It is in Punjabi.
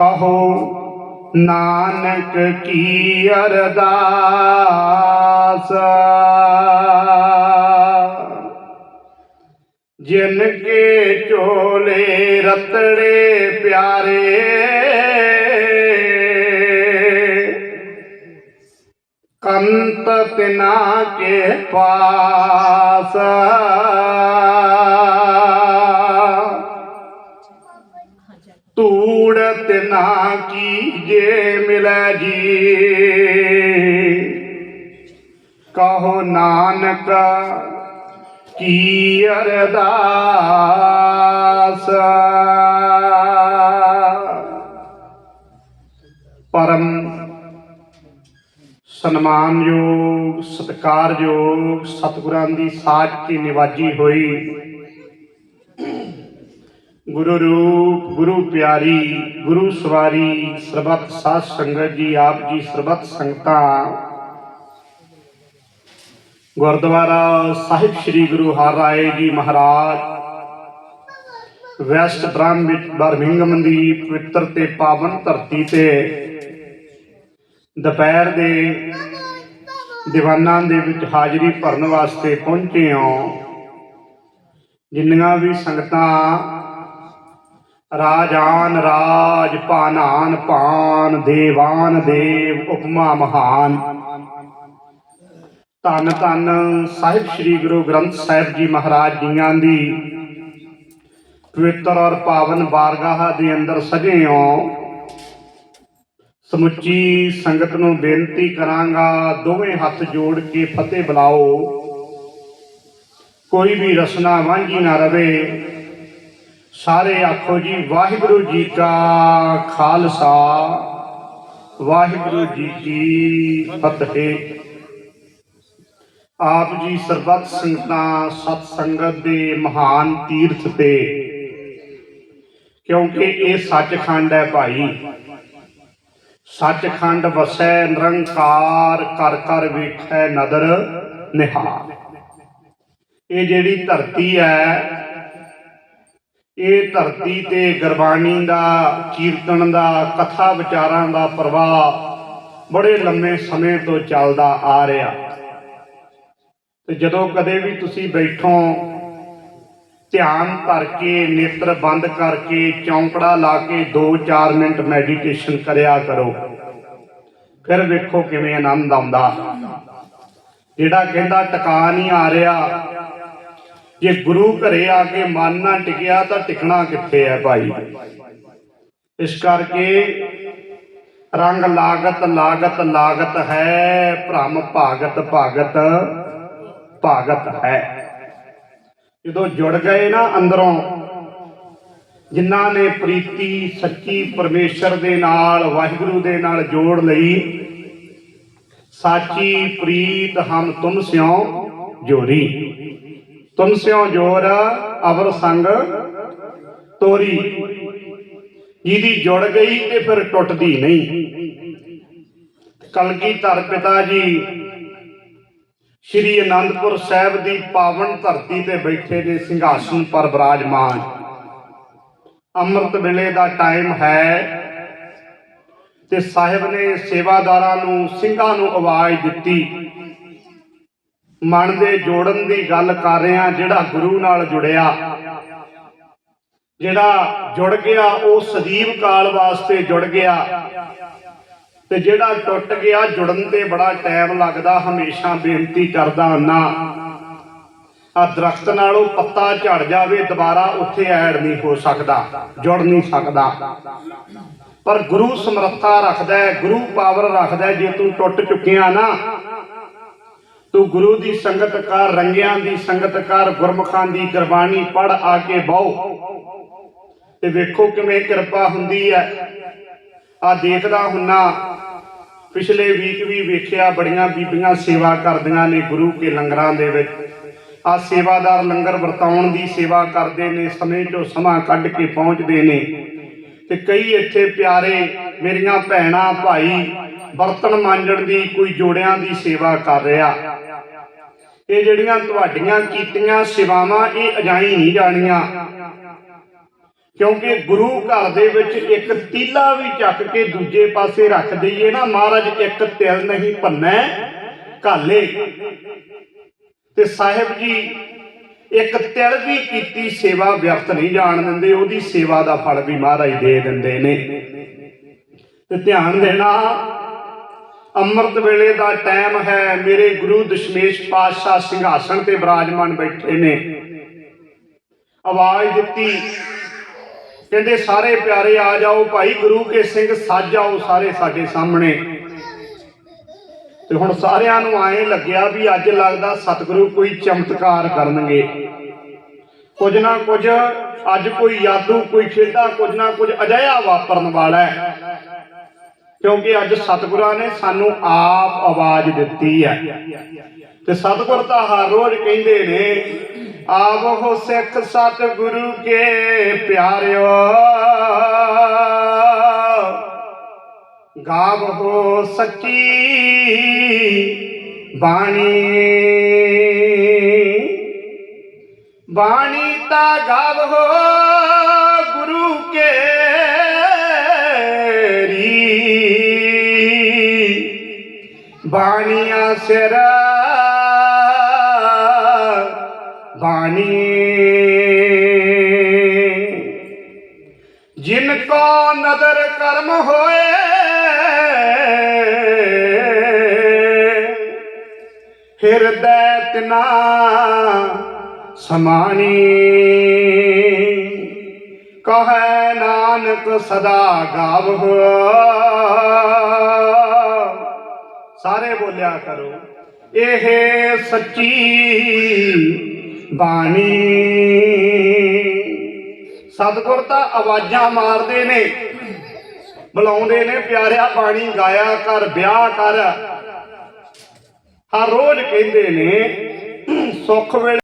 ਕਹੋ ਨਾਨਕ ਕੀ ਅਰਦਾਸ? ਜਿਨ ਕੇ ਝੋਲੇ ਰਤੜੇ ਪਿਆਰੇ ਕੰਤ ਤਿਨਾ ਕੇ ਪਾਸ। ਤੂੜਤ ਨਾ ਕੀਜੇ ਮਿਲੈ ਜੀ। ਕਹੋ ਨਾਨਕ, ਕੀ ਅਰਦਾਸ? ਪਰਮ ਸਨਮਾਨਯੋਗ, ਸਤਿਕਾਰਯੋਗ ਸਤਿਗੁਰਾਂ ਦੀ ਸਾਜ ਕੀ ਨਿਵਾਜੀ ਹੋਈ। ਗੁਰੂ ਰੂਪ, ਗੁਰੂ ਪਿਆਰੀ, ਗੁਰੂ ਸਵਾਰੀ, ਸਰਬੱਤ ਸਾਧ ਸੰਗਤ ਜੀ, ਆਪ ਜੀ ਸਰਬੱਤ ਸੰਗਤਾਂ। ਗੁਰਦੁਆਰਾ ਸਾਹਿਬ ਸ੍ਰੀ ਗੁਰੂ ਹਰਿਰਾਏ ਜੀ ਮਹਾਰਾਜ, ਵੈਸਟ ਬ੍ਰਹਮ ਵਿੱਚ ਬਰਮਿੰਗਮ ਦੀ ਪਵਿੱਤਰ ਤੇ ਪਾਵਨ ਧਰਤੀ ਤੇ ਦੁਪਹਿਰ ਦੇ ਦੀਵਾਨਾਂ ਦੇ ਵਿੱਚ ਹਾਜ਼ਰੀ ਭਰਨ ਵਾਸਤੇ ਪਹੁੰਚੇ ਹਾਂ। ਜਿੰਨੀਆਂ ਵੀ ਸੰਗਤਾਂ ਰਾਜਾਨ ਰਾਜ ਭਾਨਾਨ ਭਾਨ ਦੇਵਾਨ ਦੇਵ, ਉਪਮਾ ਮਹਾਨ। ਧੰਨ ਧੰਨ ਸਾਹਿਬ ਸ੍ਰੀ ਗੁਰੂ ਗ੍ਰੰਥ ਸਾਹਿਬ ਜੀ ਮਹਾਰਾਜ ਜੀਆਂ ਦੀ। ਪਵਿੱਤਰ ਔਰ ਪਾਵਨ ਬਾਰਗਾਹ ਦੇ ਅੰਦਰ ਸਜੇ ਸਮੁੱਚੀ ਸੰਗਤ ਨੂੰ ਬੇਨਤੀ ਕਰਾਂਗਾ, ਦੋਵੇਂ ਹੱਥ ਜੋੜ ਕੇ ਫਤਿਹ ਬੁਲਾਓ। ਕੋਈ ਵੀ ਰਸਨਾ ਵਾਂਝੀ ਨਾ ਰਵੇ। ਸਾਰੇ ਆਖੋ ਜੀ, ਵਾਹਿਗੁਰੂ ਜੀ ਕਾ ਖਾਲਸਾ, ਵਾਹਿਗੁਰੂ ਜੀ ਕੀ ਫਤਿਹ। ਆਪ ਜੀ ਸਰਬੱਤ ਸੰਗਤਾਂ ਸਤ ਸੰਗਤ ਦੇ ਮਹਾਨ ਤੀਰਥ ਤੇ, ਕਿਉਂਕਿ ਇਹ ਸੱਚਖੰਡ ਹੈ ਭਾਈ। ਸੱਚਖੰਡ ਵਸੈ, ਨਿਰੰਕਾਰ ਕਰ ਕਰ ਵੇਖੈ ਨਦਰ ਨਿਹਾਲ। ਇਹ ਜਿਹੜੀ ਧਰਤੀ ਹੈ ਇਹ ਧਰਤੀ ਤੇ ਗੁਰਬਾਣੀ ਦਾ, ਕੀਰਤਨ ਦਾ, ਕਥਾ ਵਿਚਾਰਾਂ ਦਾ ਪ੍ਰਵਾਹ ਬੜੇ ਲੰਮੇ ਸਮੇਂ ਤੋਂ ਚੱਲਦਾ ਆ ਰਿਹਾ। ਤੇ ਜਦੋਂ ਕਦੇ ਵੀ ਤੁਸੀਂ ਬੈਠੋ, ਧਿਆਨ ਧਰ ਕੇ, ਨੇਤਰ ਬੰਦ ਕਰਕੇ ਚੌਂਕੜਾ ਲਾ ਕੇ 2-4 ਮਿੰਟ ਮੈਡੀਟੇਸ਼ਨ ਕਰਿਆ ਕਰੋ। ਫਿਰ ਵੇਖੋ ਕਿਵੇਂ ਆਨੰਦ ਆਉਂਦਾ। ਜਿਹੜਾ ਕਹਿੰਦਾ ਟਿਕਾ ਨਹੀਂ ਆ ਰਿਹਾ ਜੇ ਗੁਰੂ ਘਰੇ ਆ ਕੇ ਮਨ ਨਾ ਟਿਕਿਆ ਤਾਂ ਟਿਕਣਾ ਕਿੱਥੇ ਹੈ ਭਾਈ? ਇਸ ਕਰਕੇ ਰੰਗ ਲਾਗਤ ਲਾਗਤ ਲਾਗਤ ਹੈ, ਭ੍ਰਮ ਭਾਗਤ ਭਾਗਤ ਭਾਗਤ ਹੈ। ਜਦੋਂ ਜੁੜ ਗਏ ਨਾ ਅੰਦਰੋਂ, ਜਿਨ੍ਹਾਂ ਨੇ ਪ੍ਰੀਤੀ ਸੱਚੀ ਪਰਮੇਸ਼ਰ ਦੇ ਨਾਲ, ਵਾਹਿਗੁਰੂ ਦੇ ਨਾਲ ਜੋੜ ਲਈ, ਸਾਚੀ ਪ੍ਰੀਤ ਹਮ ਤੁਮ ਸਿਓ ਜੋਰੀ ਤੁਮ ਸਿਓ ਜੋਰ ਅਵਰ ਸੰਗ ਤੋਰੀ। ਜਿਹਦੀ ਜੁੜ ਗਈ ਤੇ ਫਿਰ ਟੁੱਟਦੀ ਨਹੀਂ। ਕਲਗੀਧਰ ਪਿਤਾ ਜੀ, ਸ਼੍ਰੀ ਅਨੰਦਪੁਰ ਸਾਹਿਬ ਦੀ ਪਾਵਨ ਧਰਤੀ ਤੇ ਬੈਠੇ ਨੇ ਸਿੰਘਾਸਨ ਪਰ ਬਿਰਾਜਮਾਨ। ਅੰਮ੍ਰਿਤ ਵੇਲੇ ਦਾ ਟਾਈਮ ਹੈ ਤੇ ਸਾਹਿਬ ਨੇ ਸੇਵਾਦਾਰਾਂ ਨੂੰ ਸਿੰਘਾਂ ਨੂੰ ਆਵਾਜ਼ ਦਿੱਤੀ। ਮਨ ਦੇ ਜੋੜਨ ਦੀ ਗੱਲ ਕਰ ਰਿਹਾ ਜਿਹੜਾ ਗੁਰੂ ਨਾਲ ਜੁੜਿਆ। ਜਿਹੜਾ ਜੁੜ ਗਿਆ, ਉਹ ਸਦੀਵ ਕਾਲ ਵਾਸਤੇ ਜੁੜ ਗਿਆ। ਤੇ ਜਿਹੜਾ ਟੁੱਟ ਗਿਆ, ਜੁੜਨ ਤੇ ਬੜਾ ਟਾਈਮ ਲੱਗਦਾ, ਹਮੇਸ਼ਾ ਬੇਨਤੀ ਕਰਦਾ ਹੁੰਨਾ। ਆ ਦਰਖਤ ਨਾਲੋਂ ਪੱਤਾ ਝੜ ਜਾਵੇ, ਦੁਬਾਰਾ ਉੱਥੇ ਐਡ ਨਹੀਂ ਹੋ ਸਕਦਾ, ਜੁੜ ਨਹੀਂ ਸਕਦਾ। ਪਰ ਗੁਰੂ ਸਮਰੱਥਾ ਰੱਖਦਾ ਹੈ, ਗੁਰੂ ਪਾਵਰ ਰੱਖਦਾ ਜੇ ਤੂੰ ਟੁੱਟ ਚੁੱਕਿਆ ਨਾ ਤੂੰ ਗੁਰੂ ਦੀ ਸੰਗਤ ਕਰ, ਰੰਗਿਆਂ ਦੀ ਸੰਗਤ ਕਰ, ਗੁਰਮੁਖਾਂ ਦੀ ਗੁਰਬਾਣੀ ਪੜ ਆ ਕੇ ਬਹੁ। ਤੇ ਵੇਖੋ ਕਿਵੇਂ ਕਿਰਪਾ ਹੁੰਦੀ ਹੈ ਆ ਦੇਖਦਾ ਹੁੰਨਾ, ਪਿਛਲੇ ਵੀਕ ਵੀ ਵੇਖਿਆ, ਬੜੀਆਂ ਬੀਬੀਆਂ ਸੇਵਾ ਕਰਦੀਆਂ ਨੇ ਗੁਰੂ ਕੇ ਲੰਗਰਾਂ ਦੇ ਵਿੱਚ। ਆ ਸੇਵਾਦਾਰ ਲੰਗਰ ਵਰਤਾਉਣ ਦੀ ਸੇਵਾ ਕਰਦੇ ਨੇ, ਸਮੇਂ ਤੋਂ ਸਮਾਂ ਕੱਢ ਕੇ ਪਹੁੰਚਦੇ ਨੇ। ਤੇ ਕਈ ਇੱਥੇ ਪਿਆਰੇ ਮੇਰੀਆਂ ਭੈਣਾਂ, ਭਾਈ, ਬਰਤਨ ਮਾਂਜਣ ਦੀ ਕੋਈ ਜੋੜਿਆਂ ਦੀ ਸੇਵਾ ਕਰ ਰਿਹਾ। ਇਹ ਜਿਹੜੀਆਂ ਤੁਹਾਡੀਆਂ ਕੀਤੀਆਂ ਸੇਵਾਵਾਂ, ਇਹ ਅਜਾਈ ਨਹੀਂ ਜਾਣੀਆਂ। ਕਿਉਂਕਿ ਗੁਰੂ ਘਰ ਦੇ ਵਿੱਚ ਇੱਕ ਤੀਲਾ ਵੀ ਚੱਕ ਕੇ ਦੂਜੇ ਪਾਸੇ ਰੱਖ ਦਈਏ ਨਾ, ਮਹਾਰਾਜ, ਇੱਕ ਤਿਲ ਨਹੀਂ ਭੰਨੈ, ਘਾਲੇ। ਤੇ ਸਾਹਿਬ ਜੀ, ਇੱਕ ਤਿਲ ਵੀ ਕੀਤੀ ਸੇਵਾ ਵਿਅਰਥ ਨਹੀਂ ਜਾਣ ਦਿੰਦੇ, ਉਹਦੀ ਸੇਵਾ ਦਾ ਫਲ ਵੀ ਮਹਾਰਾਜ ਦੇ ਦਿੰਦੇ ਨੇ। ਤੇ ਧਿਆਨ ਦੇਣਾ ਅੰਮ੍ਰਿਤ ਵੇਲੇ ਦਾ ਟਾਈਮ ਹੈ, ਮੇਰੇ ਗੁਰੂ ਦਸ਼ਮੇਸ਼ ਪਾਤਸ਼ਾਹ ਸਿੰਘਾਸਣ ਤੇ ਬਿਰਾਜਮਾਨ ਬੈਠੇ ਨੇ। ਆਵਾਜ਼ ਦਿੱਤੀ। ਕਹਿੰਦੇ, ਸਾਰੇ ਪਿਆਰੇ ਆ ਜਾਓ, ਭਾਈ ਗੁਰੂ ਕੇ ਸਿੰਘ ਸੱਜ ਆਓ ਸਾਰੇ ਸਾਡੇ ਸਾਹਮਣੇ। ਤੇ ਹੁਣ ਸਾਰਿਆਂ ਨੂੰ ਆਏ ਲੱਗਿਆ ਵੀ ਅੱਜ ਲੱਗਦਾ ਸਤਿਗੁਰੂ ਕੋਈ ਚਮਤਕਾਰ ਕਰਨਗੇ। ਕੁਝ ਨਾ ਕੁਝ ਅੱਜ ਕੋਈ ਯਾਦੂ, ਕੋਈ ਖੇਡਾ, ਕੁਝ ਨਾ ਕੁਝ ਅਜਿਹਾ ਵਾਪਰਨ ਵਾਲਾ ਹੈ। ਕਿਉਂਕਿ ਅੱਜ ਸਤਿਗੁਰਾਂ ਨੇ ਸਾਨੂੰ ਆਪ ਆਵਾਜ਼ ਦਿੱਤੀ ਹੈ। ਤੇ ਸਤਿਗੁਰ ਤਾਂ ਹਰ ਰੋਜ਼ ਕਹਿੰਦੇ ਨੇ, ਆਵੋ ਸਿੱਖ ਸਤਿਗੁਰੂ ਕੇ ਪਿਆਰਿਓ, ਗਾਵੋ ਸੱਚੀ ਬਾਣੀ। ਬਾਣੀ ਤਾਂ ਗਾਵੋ ਰੀ ਬਾਣੀਆਂ ਸਿਰ, ਬਾਣੀ। ਜਿਨ ਕੋ ਨਦਰ ਕਰਮ ਹੋਏ, ਹਿਰਦੈ ਤਿਨਾ ਸਮਾਨੀ ਕਹੈ ਨਾਨਕ ਸਦਾ ਗਾਵਹੁ ਸਾਰੇ ਬੋਲਿਆ ਕਰੋ। ਇਹ ਸੱਚੀ ਬਾਣੀ। ਸਤਿਗੁਰ ਤਾਂ ਆਵਾਜ਼ਾਂ ਮਾਰਦੇ ਨੇ, ਬੁਲਾਉਂਦੇ ਨੇ, ਪਿਆਰਿਆ ਬਾਣੀ ਗਾਇਆ ਕਰ, ਵਿਆਹ ਕਰ। ਹਰ ਰੋਜ਼ ਕਹਿੰਦੇ ਨੇ, ਸੁੱਖ ਵੇਲੇ